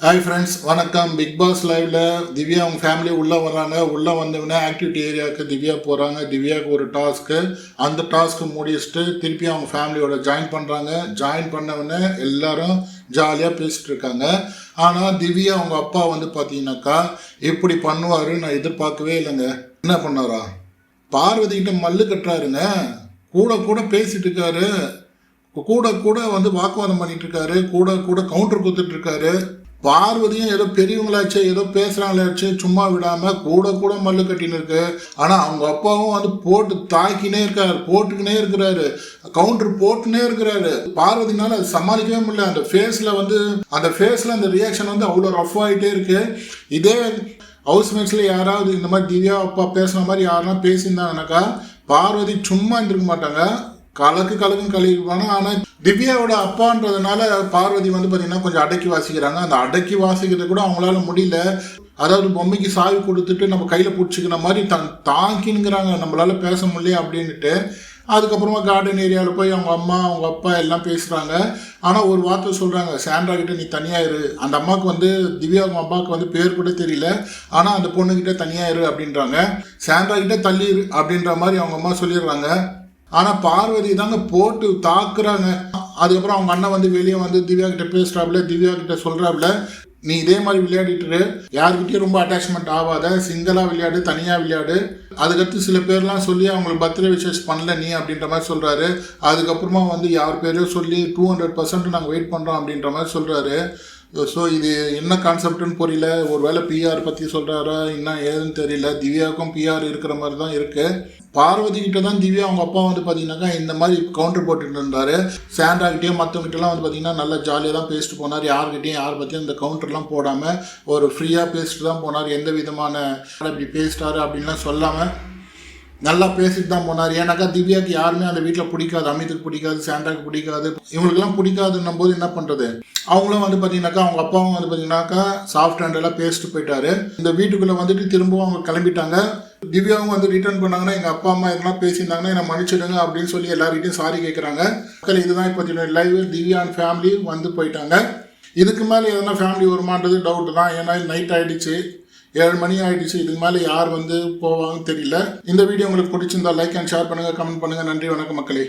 Hi friends வணக்கம். Bigg Boss லைவ்ல திவ்யா அவங்க ஃபேமிலி உள்ளே வராங்க உள்ளே வந்தவுடனே ஆக்டிவிட்டி ஏரியாவுக்கு திவ்யா போகிறாங்க திவ்யாவுக்கு ஒரு டாஸ்க்கு அந்த டாஸ்க்கு முடிச்சுட்டு திருப்பி அவங்க ஃபேமிலியோட ஜாயின் பண்ணுறாங்க ஜாயின் பண்ணவுடனே எல்லாரும் ஜாலியாக பேசிகிட்டு இருக்காங்க. ஆனால் திவ்யா அவங்க அப்பா வந்து பார்த்தீங்கன்னாக்கா இப்படி பண்ணுவார் நான் எதிர்பார்க்கவே இல்லைங்க. என்ன பண்ணாரா? பார்வதிக்கிட்ட மல்லு கட்டுறாருங்க. கூட கூட பேசிகிட்டு இருக்காரு. கூட கூட வந்து வாக்குவாதம் பண்ணிட்டு இருக்காரு. கூட கூட கவுண்டர் கொடுத்துட்டு இருக்காரு. பார்வதியும் ஏதோ பெரியவங்களாச்சு ஏதோ பேசுறாங்களாச்சு சும்மா விடாம கூட கூட மல்லு கட்டின்னு இருக்கு. ஆனா அவங்க அப்பாவும் வந்து போட்டு தாக்கினே இருக்காரு போட்டுக்கினே இருக்கிறாரு. கவுண்டர் போட்டுனே இருக்கிறாரு. பார்வதினால அது சமாளிக்கவே முடியல. அந்த ஃபேஸ்ல வந்து அந்த ஃபேஸ்ல அந்த ரியாக்ஷன் வந்து அவ்வளோ ரஃப் ஆகிட்டே இருக்கு. இதே ஹவுஸ் மேட்ஸ்ல யாராவது இந்த மாதிரி திவ்யா அப்பா பேசுன மாதிரி யாரெல்லாம் பேசியிருந்தாங்கனாக்கா பார்வதி சும்மா இருந்திருக்க மாட்டாங்க. கலக்கு கலக்கும் கழுவிப்பாங்க ஆனால் திவ்யாவோட அப்பான்றதுனால பார்வதி வந்து பார்த்தீங்கன்னா கொஞ்சம் அடக்கி வாசிக்கிறாங்க. அந்த அடக்கி வாசிக்கிறது கூட அவங்களால முடியல. அதாவது பொம்மைக்கு சாவி கொடுத்துட்டு நம்ம கையில் பிடிச்சிக்கிற மாதிரி தன் தாங்கினுங்கிறாங்க நம்மளால பேச முடியல அப்படின்ட்டு அதுக்கப்புறமா கார்டன் ஏரியாவில் போய் அவங்க அம்மா அவங்க அப்பா எல்லாம் பேசுகிறாங்க ஆனால் ஒரு வார்த்தை சொல்கிறாங்க சாண்ட்ரா கிட்ட நீ தனியாக இரு. அந்த அம்மாவுக்கு வந்து திவ்யா அவங்க அப்பாவுக்கு வந்து பேர் கூட தெரியல. ஆனால் அந்த பொண்ணுக்கிட்ட தனியாக இரு அப்படின்றாங்க. சாண்ட்ரா கிட்ட தள்ளி இரு அப்படின்ற மாதிரி அவங்க அம்மா சொல்லிடுறாங்க. ஆனால் பார்வதி தாங்க போட்டு தாக்குறாங்க. அதுக்கப்புறம் அவங்க அண்ணன் வந்து வெளியே வந்து திவ்யா கிட்ட பேசுறாப்புல திவ்யா கிட்ட சொல்கிறாப்புல நீ இதே மாதிரி விளையாடிட்டு இரு. யார்கிட்டயும் ரொம்ப அட்டாச்மெண்ட் ஆகாத சிங்கிளாக விளையாடு தனியாக விளையாடு. அதுக்கடுத்து சில பேர்லாம் சொல்லி அவங்களுக்கு பர்த்டே விஷஸ் பண்ணல நீ அப்படின்ற மாதிரி சொல்கிறாரு அதுக்கப்புறமா வந்து யார் பேரையும் சொல்லி டூ ஹண்ட்ரட் பர்சன்ட் நாங்கள் வெயிட் பண்ணுறோம் அப்படின்ற மாதிரி சொல்கிறாரு ஸோ இது என்ன கான்செப்ட்னு புரியல. ஒரு வேளை பிஆர் பற்றி சொல்கிறாரா என்ன ஏதுன்னு தெரியல. திவ்யாவுக்கும் பிஆர் இருக்கிற மாதிரி தான் இருக்குது பார்வதி கிட்ட தான் திவ்யா அவங்க அப்பா வந்து பார்த்தீங்கன்னாக்கா இந்த மாதிரி கவுண்டர் போட்டுட்டு இருந்தார். சாண்டா மற்றவங்கிட்டலாம் வந்து பார்த்தீங்கன்னா நல்லா ஜாலியாக தான் பேசிட்டு போனார். யார்கிட்டையும் யார் பற்றியும் இந்த கவுண்டர்லாம் போடாமல் ஒரு ஃப்ரீயாக பேசிட்டு தான் போனார். எந்த விதமான இப்படி பேசிட்டாரு அப்படின்லாம் சொல்லாமல் நல்லா பேசிட்டு தான் போனார். ஏன்னாக்கா திவ்யாக்கு யாருமே அந்த வீட்டில் பிடிக்காது அமித்துக்கு பிடிக்காது சாண்டாக்கு பிடிக்காது. இவங்களுக்குலாம் பிடிக்காதுன்னும் போது என்ன பண்ணுறது அவங்களும் வந்து பார்த்தீங்கன்னாக்கா அவங்க அப்பாவும் வந்து பார்த்தீங்கன்னாக்கா சாஃப்ட் ஹேண்டெல்லாம் பேசிட்டு போயிட்டாரு. இந்த வீட்டுக்குள்ளே வந்துட்டு திரும்பவும் அவங்க கிளம்பிட்டாங்க. திவ்யாவும் வந்து ரிட்டர்ன் பண்ணாங்கன்னா எங்கள் அப்பா அம்மா இதெல்லாம் பேசியிருந்தாங்கன்னா என்னை மன்னிச்சிடுங்க அப்படின்னு சொல்லி எல்லார்கிட்டையும் சாரி கேட்குறாங்க மக்கள் இதுதான் இப்போ லைவ் திவ்யா அண்ட் ஃபேமிலி வந்து போயிட்டாங்க. இதுக்கு மேலே எதனா ஃபேமிலி வருமானது டவுட் தான். ஏன்னா நைட் ஆகிடுச்சு ஏழு மணி ஆயிடுச்சு. இதுக்கு மேலே யார் வந்து போவாங்கன்னு தெரியல. இந்த வீடியோ உங்களுக்கு பிடிச்சிருந்தா லைக் அண்ட் ஷேர் பண்ணுங்கள் கமெண்ட் பண்ணுங்கள் நன்றி வணக்கம் மக்களே.